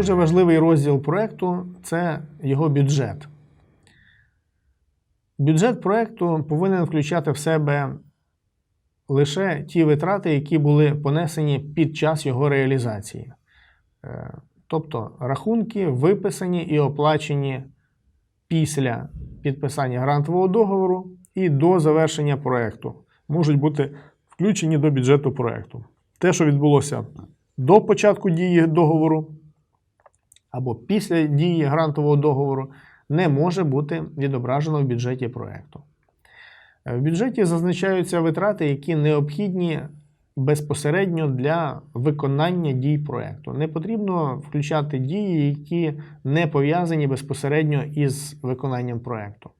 Дуже важливий розділ проєкту це його бюджет. Бюджет проєкту повинен включати в себе лише ті витрати, які були понесені під час його реалізації. Е, Тобто рахунки виписані і оплачені після підписання грантового договору і до завершення проєкту. Можуть бути включені до бюджету проєкту. Те, що відбулося до початку дії договору або після дії грантового договору, не може бути відображено в бюджеті проєкту. Е, В бюджеті зазначаються витрати, які необхідні безпосередньо для виконання дій проєкту. Не потрібно включати дії, які не пов'язані безпосередньо із виконанням проєкту.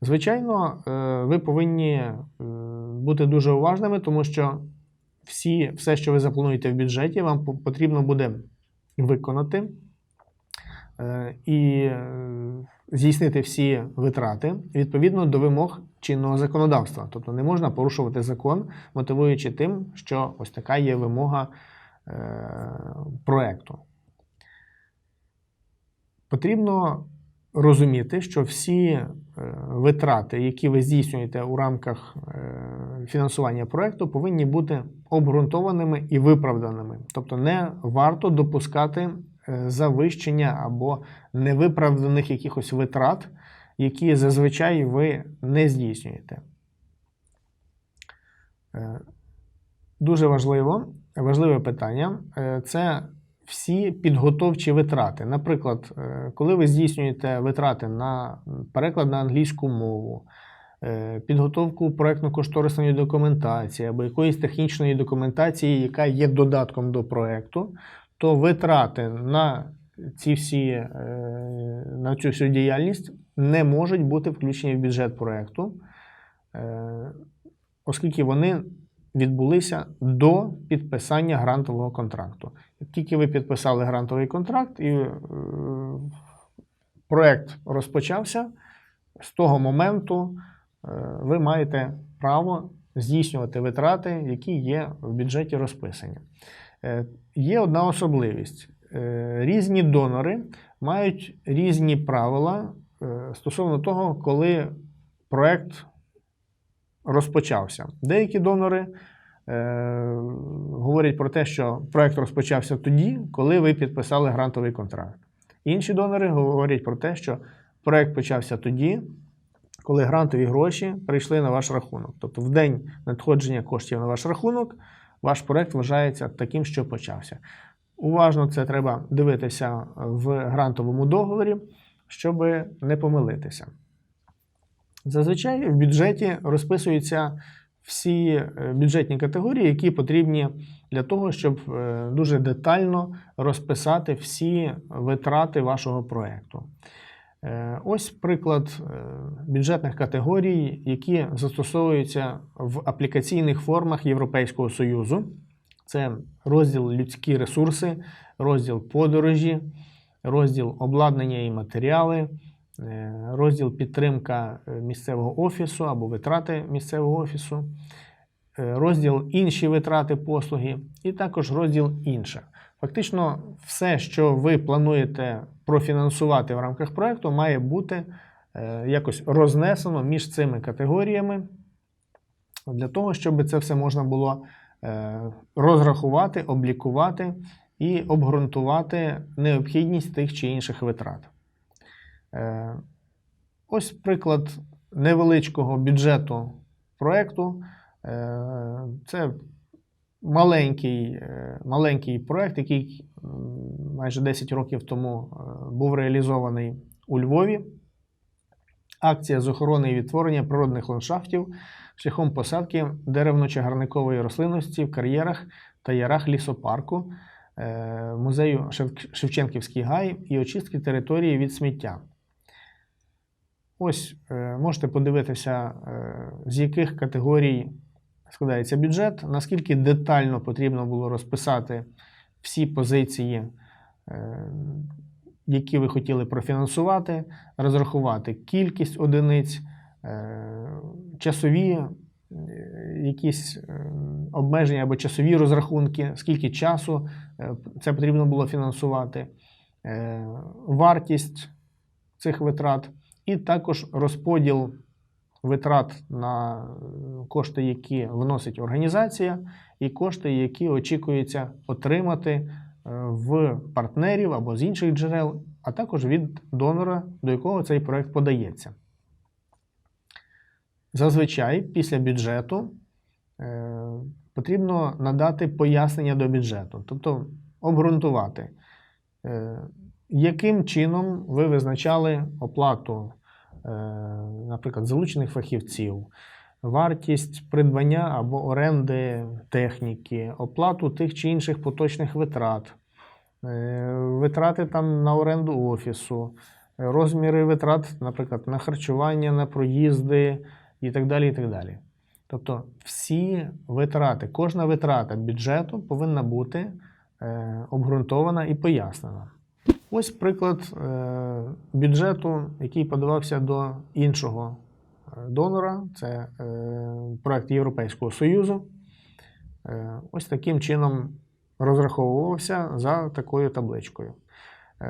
Звичайно, е, ви повинні е, бути дуже уважними, тому що всі, все, що ви заплануєте в бюджеті, вам потрібно буде виконати і е, здійснити всі витрати відповідно до вимог чинного законодавства. Тобто не можна порушувати закон, мотивуючи тим, що ось така є вимога е, проекту. Потрібно розуміти, що всі е, витрати, які ви здійснюєте у рамках е, фінансування проекту, повинні бути обґрунтованими і виправданими. Тобто не варто допускати е, завищення або невиправданих якихось витрат, які зазвичай ви не здійснюєте. Е, Дуже важливо, важливе питання е, це всі підготовчі витрати. Наприклад, е, коли ви здійснюєте витрати на переклад на англійську мову, е, підготовку проєктно-кошторисної документації або якоїсь технічної документації, яка є додатком до проєкту, то витрати на ці всі, е, на цю всю діяльність не можуть бути включені в бюджет проєкту, е, оскільки вони відбулися до підписання грантового контракту. Як тільки ви підписали грантовий контракт і е, проєкт розпочався, з того моменту ви маєте право здійснювати витрати, які є в бюджеті розписані. Е, Є одна особливість. Е, Різні донори мають різні правила е, стосовно того, коли проєкт розпочався. Деякі донори говорять про те, що проєкт розпочався тоді, коли ви підписали грантовий контракт. Інші донори говорять про те, що проєкт почався тоді, коли грантові гроші прийшли на ваш рахунок. Тобто в день надходження коштів на ваш рахунок, ваш проєкт вважається таким, що почався. Уважно це треба дивитися в грантовому договорі, щоб не помилитися. Зазвичай в бюджеті розписуються всі е, бюджетні категорії, які потрібні для того, щоб е, дуже детально розписати всі витрати вашого проєкту. Е, Ось приклад е, бюджетних категорій, які застосовуються в аплікаційних формах Європейського Союзу. Це розділ людські ресурси, розділ подорожі, розділ обладнання і матеріали, е, розділ підтримка місцевого офісу або витрати місцевого офісу, розділ інші витрати послуги, і також розділ інше. Фактично, все, що ви плануєте профінансувати в рамках проекту, має бути е, якось рознесено між цими категоріями для того, щоб це все можна було е, розрахувати, облікувати і обґрунтувати необхідність тих чи інших витрат. Е, Ось приклад невеличкого бюджету проєкту. Це маленький, е, маленький проєкт, який майже 10 років тому е, був реалізований у Львові. Акція з охорони і відтворення природних ландшафтів шляхом посадки деревно-чагарникової рослинності в кар'єрах та ярах лісопарку е, музею Шевченківський гай і очистки території від сміття. Ось можете подивитися, з яких категорій складається бюджет, наскільки детально потрібно було розписати всі позиції, е, які ви хотіли профінансувати, розрахувати кількість одиниць, е, часові е, якісь обмеження або часові розрахунки, скільки часу це потрібно було фінансувати. вартість цих витрат, і також розподіл витрат на е, кошти, які вносить організація, і кошти, які очікується отримати е, в партнерів або з інших джерел, а також від донора, до якого цей проект подається. Зазвичай після бюджету е, потрібно надати пояснення до бюджету, тобто обґрунтувати, яким чином ви визначали оплату, наприклад, залучених фахівців, вартість придбання або оренди техніки, оплату тих чи інших поточних витрат, е, витрати там на оренду офісу, е, розміри витрат, наприклад, на харчування, на проїзди і так далі. І так далі. Тобто всі витрати, кожна витрата бюджету повинна бути е, обґрунтована і пояснена. Ось приклад е, бюджету, який подавався до іншого е, донора. Це е, проект Європейського Союзу. Ось таким чином розраховувався за такою табличкою.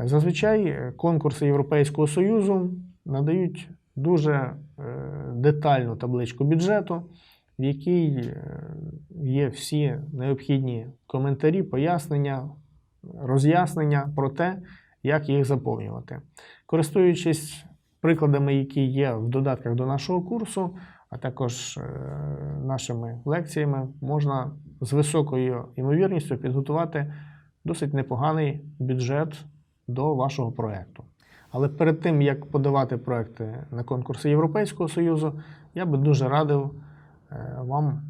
Зазвичай конкурси Європейського Союзу надають дуже детальну табличку бюджету, в якій є всі необхідні коментарі, пояснення, роз'яснення про те, як їх заповнювати. Користуючись прикладами, які є в додатках до нашого курсу, а також е, нашими лекціями, можна з високою ймовірністю підготувати досить непоганий бюджет до вашого проєкту. Але перед тим, як подавати проекти на конкурси Європейського Союзу, я би дуже радив е, вам,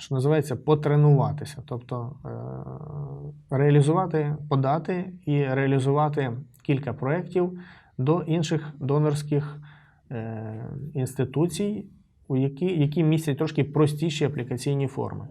що називається, потренуватися, тобто е, реалізувати, подати і реалізувати кілька проєктів до інших донорських е, інституцій, які, які містять трошки простіші аплікаційні форми.